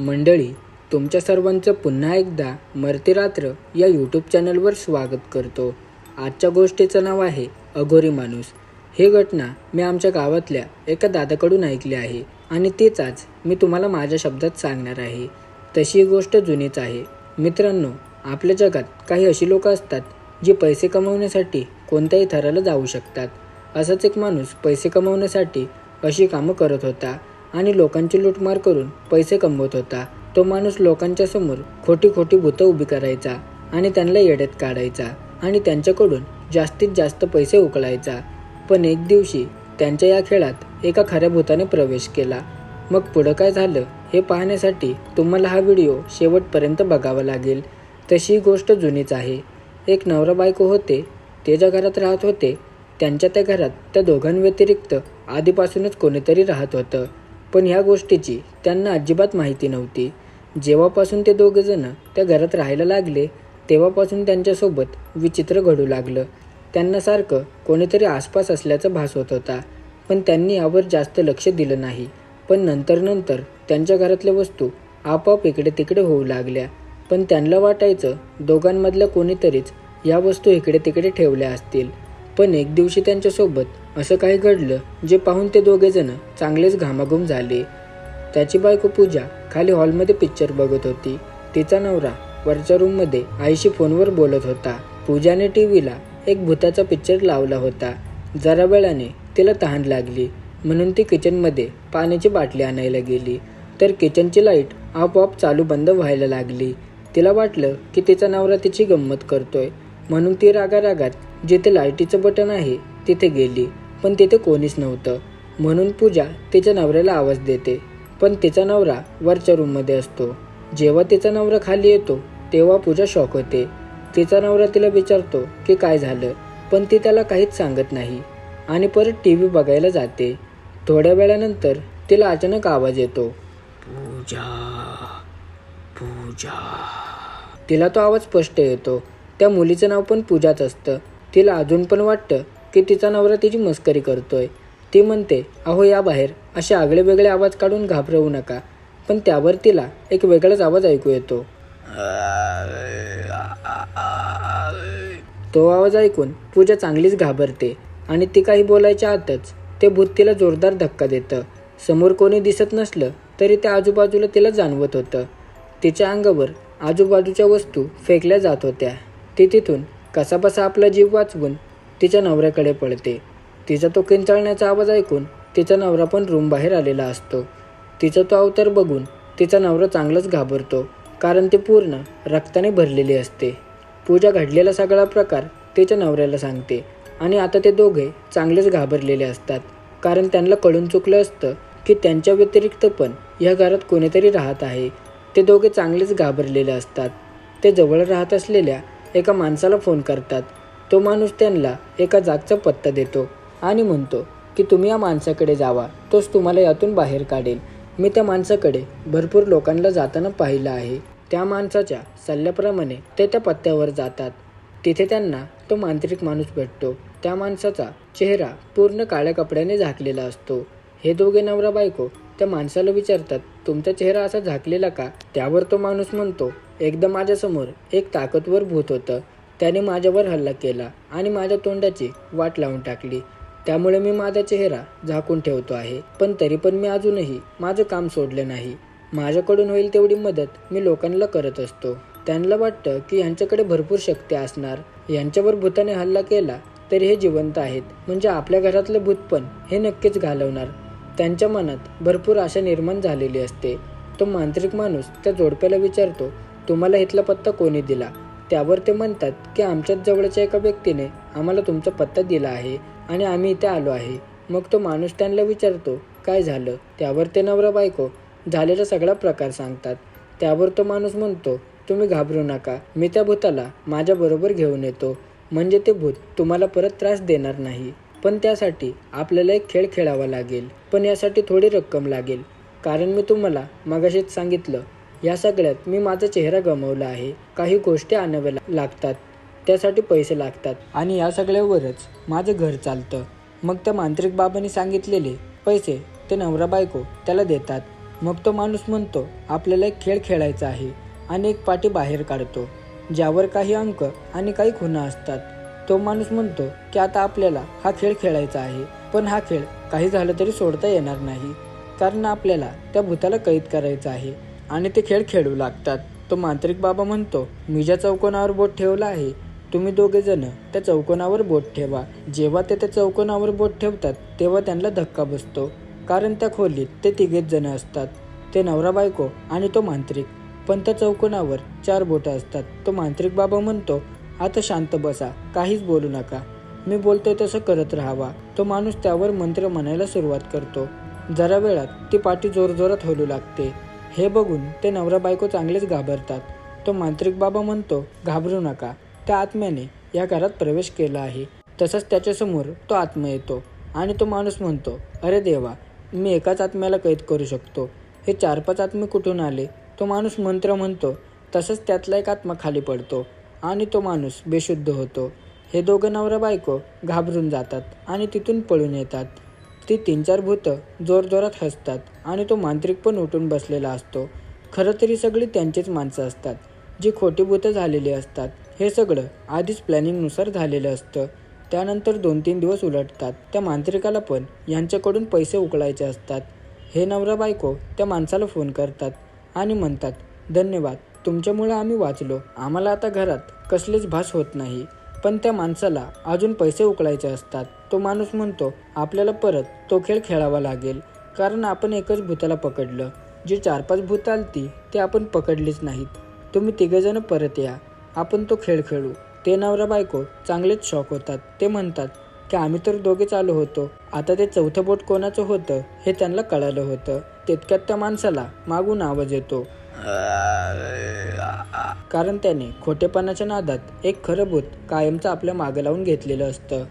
मंडळी तुमच्या सर्वांचं पुन्हा एकदा मरते रात्र या यूट्यूब चॅनलवर स्वागत करतो. आजच्या गोष्टीचं नाव आहे अघोरी माणूस. ही घटना मी आमच्या गावातल्या एका दादाकडून ऐकली आहे आणि तीच आज मी तुम्हाला माझ्या शब्दात सांगणार आहे. तशी ही गोष्ट जुनीच आहे. मित्रांनो आपल्या जगात काही अशी लोक असतात जी पैसे कमवण्यासाठी कोणत्याही थराला जाऊ शकतात. असाच एक माणूस पैसे कमवण्यासाठी अशी कामं करत होता. आणि लोकांची लूटमार करून पैसे कमवत होता. तो माणूस लोकांच्या समोर खोटी खोटी भूतं उभी करायचा आणि त्यांना येड्यात काढायचा आणि त्यांच्याकडून जास्तीत जास्त पैसे उकळायचा. पण एक दिवशी त्यांच्या या खेळात एका खऱ्या भूताने प्रवेश केला. मग पुढं काय झालं हे पाहण्यासाठी तुम्हाला हा व्हिडिओ शेवटपर्यंत बघावा लागेल. तशी ही गोष्ट जुनीच आहे. एक नवरा बायको होते ते ज्या घरात राहत होते त्यांच्या त्या घरात त्या दोघांव्यतिरिक्त आधीपासूनच कोणीतरी राहत होतं. पण ह्या गोष्टीची त्यांना अजिबात माहिती नव्हती. जेव्हापासून ते दोघंजणं त्या घरात राहायला लागले तेव्हापासून त्यांच्यासोबत विचित्र घडू लागलं. त्यांना सारखं कोणीतरी आसपास असल्याचा भास होत होता. पण त्यांनी यावर जास्त लक्ष दिलं नाही. पण नंतर नंतर त्यांच्या घरातल्या वस्तू आपोआप इकडे तिकडे होऊ लागल्या. पण त्यांना वाटायचं दोघांमधल्या कोणीतरीच या वस्तू इकडे तिकडे ठेवल्या असतील. पण एक दिवशी त्यांच्यासोबत असं काही घडलं जे पाहून ते दोघेजण चांगलेच घामाघूम झाले. त्याची बायको पूजा खाली हॉलमध्ये पिक्चर बघत होती. तिचा नवरा वरच्या रूममध्ये आईशी फोनवर बोलत होता. पूजाने टी व्हीला एक भूताचा पिक्चर लावला होता. जरा वेळाने तिला तहान लागली. म्हणून ती किचनमध्ये पाण्याची बाटली आणायला गेली. तर किचनची लाइट आपोआप चालू बंद व्हायला लागली. तिला वाटलं की तिचा नवरा तिची गंमत करतोय. म्हणून ती रागा रागात जिथे लाईटीचं बटन आहे तिथे गेली. पण तिथे कोणीच नव्हतं. म्हणून पूजा तिच्या नवऱ्याला आवाज देते. पण तिचा नवरा वरच्या रूममध्ये असतो. जेव्हा तिचा नवरा खाली येतो तेव्हा पूजा शॉक होते. तिचा नवरा तिला विचारतो की काय झालं पण ती त्याला काहीच सांगत नाही. आणि परत टी व्ही बघायला जाते. थोड्या वेळानंतर तिला अचानक आवाज येतो. पूजा पूजा. तिला तो आवाज स्पष्ट येतो. त्या मुलीचं नाव पण पूजाच असतं. तिला अजून पण वाटतं की तिचा नवरा तिची मस्करी करतोय. ती म्हणते अहो या बाहेर. असे आगळे वेगळे आवाज काढून घाबरवू नका. पण त्यावर तिला एक वेगळाच आवाज ऐकू येतो. तो आवाज ऐकून पूजा चांगलीच घाबरते आणि ती काही बोलायच्या आतच ते भूत तिला जोरदार धक्का देतं. समोर कोणी दिसत नसलं तरी त्या आजूबाजूला तिला जाणवत होतं. तिच्या अंगावर आजूबाजूच्या वस्तू फेकल्या जात होत्या. ती तिथून कसाबसा आपला जीव वाचवून तिच्या नवऱ्याकडे पळते. तिचा तो किंचाळण्याचा आवाज ऐकून तिचा नवरा पण रूम बाहेर आलेला असतो. तिचा तो अवतार बघून तिचा नवरा चांगलाच घाबरतो कारण ती पूर्ण रक्ताने भरलेली असते. पूजा घडलेला सगळा प्रकार तिच्या नवऱ्याला सांगते आणि आता ते दोघे चांगलेच घाबरलेले असतात कारण त्यांना कळून चुकलं असतं की त्यांच्या व्यतिरिक्त पण या घरात कोणीतरी राहत आहे. ते दोघे चांगलेच घाबरलेले असतात. ते जवळ राहत असलेल्या एका माणसाला फोन करतात. तो माणूस त्यांना एका जागचा पत्ता देतो आणि म्हणतो की तुम्ही या माणसाकडे जावा. तोच तुम्हाला यातून बाहेर काढेल. मी त्या माणसाकडे भरपूर लोकांना जाताना पाहिलं आहे. त्या माणसाच्या सल्ल्याप्रमाणे ते त्या पत्त्यावर जातात. तिथे त्यांना तो मांत्रिक माणूस भेटतो. त्या माणसाचा चेहरा पूर्ण काळ्या कपड्याने झाकलेला असतो. हे दोघे नवरा बायको त्या माणसाला विचारतात तुमचा चेहरा असा झाकलेला का? त्यावर तो माणूस म्हणतो एकदा माझ्यासमोर एक ताकदवर भूत होतं. त्याने माझ्यावर हल्ला केला आणि माझ्या तोंडाची वाट लावून टाकली. त्यामुळे मी माझा चेहरा झाकून ठेवतो आहे. पण तरी पण मी अजूनही माझं काम सोडलं नाही. माझ्याकडून होईल तेवढी मदत मी लोकांना करत असतो. त्यांना वाटतं की यांच्याकडे भरपूर शक्ती असणार. यांच्यावर भूताने हल्ला केला तरी हे जिवंत आहेत. म्हणजे आपल्या घरातलं भूत पण हे नक्कीच घालवणार. त्यांच्या मनात भरपूर आशा निर्माण झालेली असते. तो मांत्रिक माणूस त्या जोडप्याला विचारतो तुम्हाला इथला पत्ता कोणी दिला? त्यावर ते म्हणतात की आमच्याच जवळच्या एका व्यक्तीने आम्हाला तुमचा पत्ता दिला आहे आणि आम्ही इथे आलो आहे. मग तो माणूस त्यांना विचारतो काय झालं? त्यावर ते नवरा बायको झालेला सगळा प्रकार सांगतात. त्यावर तो माणूस म्हणतो तुम्ही घाबरू नका. मी त्या भूताला माझ्याबरोबर घेऊन येतो. म्हणजे ते भूत तुम्हाला परत त्रास देणार नाही. पण त्यासाठी आपल्याला एक खेळ खेळावा लागेल. पण यासाठी थोडी रक्कम लागेल. कारण मी तुम्हाला मगाशीच सांगितलं या सगळ्यात मी माझा चेहरा गमावला आहे. काही गोष्टी आणाव्या लागतात. त्यासाठी पैसे लागतात. आणि या सगळ्यावरच माझं घर चालतं. मग त्या मांत्रिक बाबांनी सांगितलेले पैसे ते नवरा बायको त्याला देतात. मग तो माणूस म्हणतो आपल्याला एक खेळ खेळायचा आहे आणि एक पाटी बाहेर काढतो. ज्यावर काही अंक आणि काही खुणा असतात. तो माणूस म्हणतो की आता आपल्याला हा खेळ खेळायचा आहे. पण हा खेळ काही झालं तरी सोडता येणार नाही. कारण आपल्याला त्या भूताला कैद करायचं आहे. आणि ते खेळ खेळू लागतात. तो मांत्रिक बाबा म्हणतो मी ज्या चौकोनावर बोट ठेवला आहे तुम्ही दोघेजण त्या चौकोनावर बोट ठेवा. जेव्हा ते त्या चौकोनावर बोट ठेवतात तेव्हा त्यांना धक्का बसतो. कारण त्या खोलीत ते तिघेच जण असतात. ते नवरा बायको आणि तो मांत्रिक. पण त्या चौकोनावर चार बोटं असतात. तो मांत्रिक बाबा म्हणतो आता शांत बसा काहीच बोलू नका. मी बोलतोय तसं करत राहावा. तो माणूस त्यावर मंत्र म्हणायला सुरुवात करतो. जरा वेळात ती पाठी जोरजोरात हलू लागते. हे बघून ते नवरा बायको चांगलेच घाबरतात. तो मांत्रिक बाबा म्हणतो घाबरू नका. त्या आत्म्याने या घरात प्रवेश केला आहे. तसंच त्याच्यासमोर तो आत्मा येतो आणि तो माणूस म्हणतो अरे देवा मी एकाच आत्म्याला कैद करू शकतो. हे चार पाच आत्मे कुठून आले? तो माणूस मंत्र म्हणतो तसंच त्यातला एक आत्मा खाली पडतो आणि तो माणूस बेशुद्ध होतो. हे दोघं नवरा बायको घाबरून जातात आणि तिथून पळून येतात. ती तीन चार भूतं जोरजोरात हसतात. आणि तो मांत्रिक पण उठून बसलेला असतो. खरं तरी सगळी त्यांचीच माणसं असतात. जी खोटीभूतं झालेली असतात. हे सगळं आधीच प्लॅनिंगनुसार झालेलं असतं. त्यानंतर दोन तीन दिवस उलटतात. त्या मांत्रिकाला पण यांच्याकडून पैसे उकळायचे असतात. हे नवरा बायको त्या माणसाला फोन करतात आणि म्हणतात धन्यवाद. तुमच्यामुळे आम्ही वाचलो. आम्हाला आता घरात कसलेच भास होत नाही. पण त्या माणसाला अजून पैसे उकळायचे असतात. तो माणूस म्हणतो आपल्याला परत तो खेळ खेळावा लागेल. कारण आपण एकच भूताला पकडलं. जी चार पाच भूत आलती ते आपण पकडलीच नाहीत. तुम्ही तिघेजण परत या. आपण तो खेळ खेळू. ते नवरा बायको चांगलेच शॉक होतात. ते म्हणतात की आम्ही तर दोघेच आलो होतो. आता ते चौथं बोट कोणाचं होतं हे त्यांना कळालं होतं. तितक्यात त्या माणसाला मागून आवाज येतो. कारण त्याने खोटेपणाच्या नादात एक खरं भूत कायमचं आपल्या मागं लावून घेतलेलं असतं.